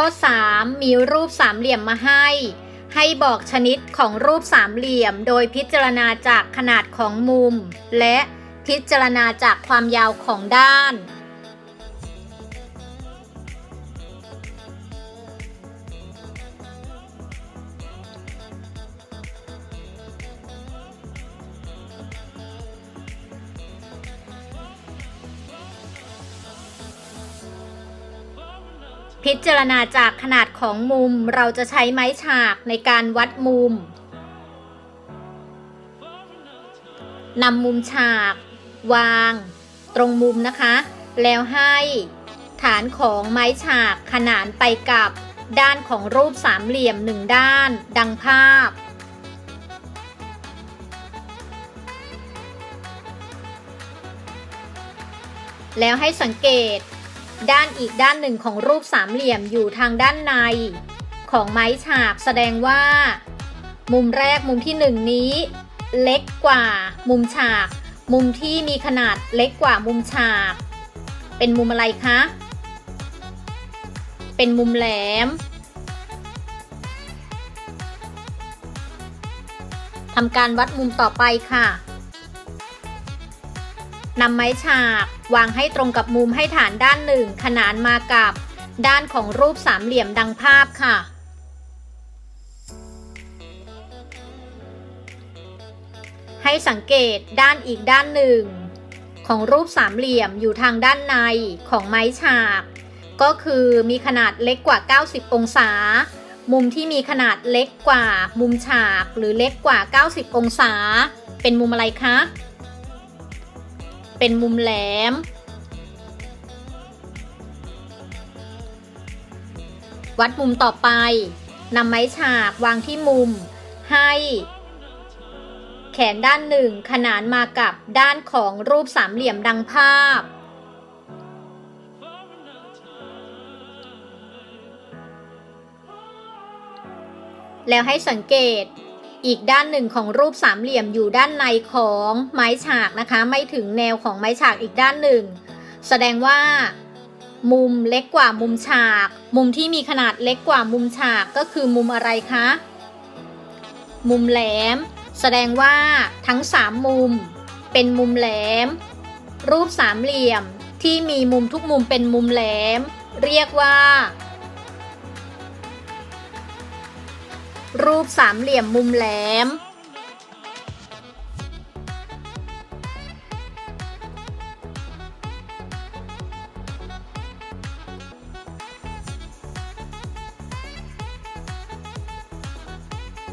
ข้อ 3 มีรูปสามเหลี่ยมมาให้ ให้บอกชนิดของรูปสามเหลี่ยม โดยพิจารณาจากขนาดของมุม และพิจารณาจากความยาวของด้าน พิจารณาจากขนาดของมุมเราจะใช้ไม้ฉากในการวัดมุมนำมุมฉาก วาง ตรงมุมนะคะ แล้วให้ฐานของไม้ฉากขนานไปกับด้านของรูปสามเหลี่ยมหนึ่งด้าน ดังภาพ แล้วให้สังเกต ด้านอีกด้านหนึ่งของรูปสามเหลี่ยมอยู่ทางด้านใน ของไม้ฉากแสดงว่า มุมแรกมุมที่หนึ่งนี้ เล็กกว่า มุมฉาก มุมที่มีขนาดเล็กกว่ามุมฉาก เป็นมุมอะไรคะ เป็นมุมแหลมทำการวัดมุมต่อไปค่ะ นำไม้ฉากวางให้ตรงกับมุมให้ฐานด้านหนึ่งขนานมากับ ด้านของรูปสามเหลี่ยมดังภาพค่ะ ให้สังเกตด้านอีกด้านหนึ่ง ของรูปสามเหลี่ยมอยู่ทางด้านในของไม้ฉาก ก็คือมีขนาดเล็กกว่า 90 องศา มุมที่มีขนาดเล็กกว่ามุมฉากหรือเล็กกว่า 90 องศา เป็นมุมอะไรคะ เป็นมุมแหลม วัดมุมต่อไปนำไม้ฉากวางที่มุม ให้ แขนด้านหนึ่งขนานมากับด้านของรูปสามเหลี่ยมดังภาพ แล้วให้สังเกต อีกด้านหนึ่งของรูปสามเหลี่ยมอยู่ด้านในของไม้ฉากนะคะ ไม่ถึงแนวของไม้ฉากอีกด้านหนึ่ง แสดงว่า มุมเล็กกว่ามุมฉาก มุมที่มีขนาดเล็กกว่ามุมฉากก็คือมุมอะไรคะ มุมแหลม แสดงว่าทั้ง 3 มุม เป็นมุมแหลม รูปสามเหลี่ยมที่มีมุมทุกมุมเป็นมุมแหลม เรียกว่า รูปสามเหลี่ยมมุมแหลม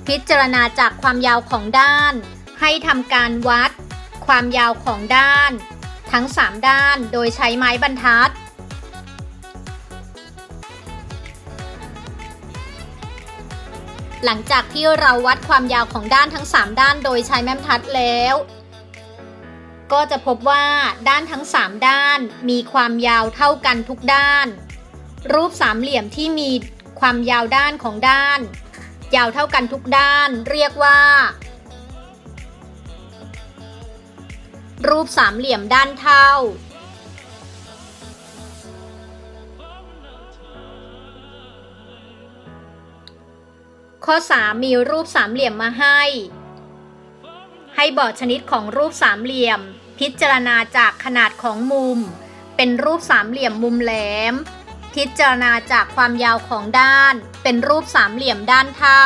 พิจารณาจากความยาวของด้าน ให้ทำการวัด ความยาวของด้าน ทั้ง 3 ด้านโดยใช้ไม้บรรทัด หลังจากที่เราวัดความยาวของด้านทั้ง 3 ด้านโดยใช้แม่บรรทัดแล้ว ก็จะพบว่าด้านทั้ง 3 ด้านมีความยาวเท่ากันทุกด้าน รูปสามเหลี่ยมที่มีความยาวด้านของด้าน ยาวเท่ากันทุกด้าน เรียกว่า รูปสามเหลี่ยมด้านเท่า ข้อ 3 มีรูปสามเหลี่ยมมาให้ ให้บอกชนิดของรูปสามเหลี่ยม พิจารณาจากขนาดของมุม เป็นรูปสามเหลี่ยมมุมแหลม พิจารณาจากความยาวของด้าน เป็นรูปสามเหลี่ยมด้านเท่า